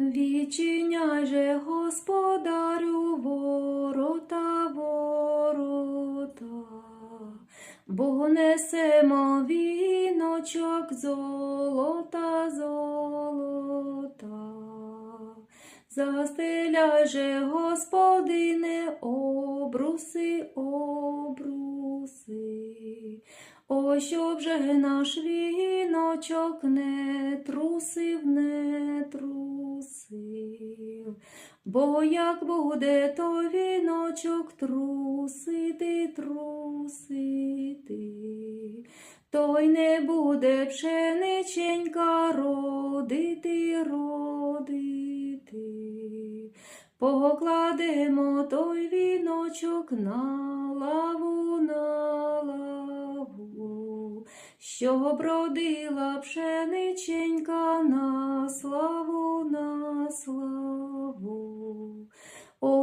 Відчиняй же, господарю, ворота, ворота, бо несемо віночок золота, золота. Застеляй же, Господине, обруси, обруси. О, щоб же наш віночок не трусив, Бо як буде той віночок трусити, трусити, той не буде пшениченька родити, родити. Покладемо той віночок на лаву, на лаву, щоб родила пшениченька на славу, на славу.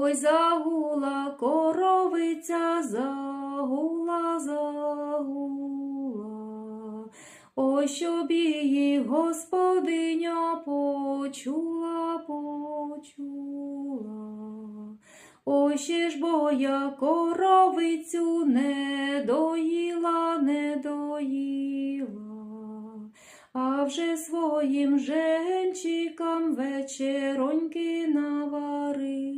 Ой, загула коровиця, загула, загула. Ой, щоб її господиня почула, почула. Ой, ще ж бо я коровицю не доїла, не доїла, а вже своїм женчикам вечероньки наварила.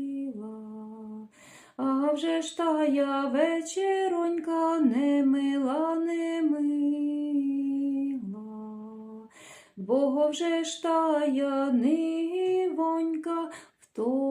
Вже ж тая вечеронька не мила, не мила, бо вже ж тая нивонька в втомила.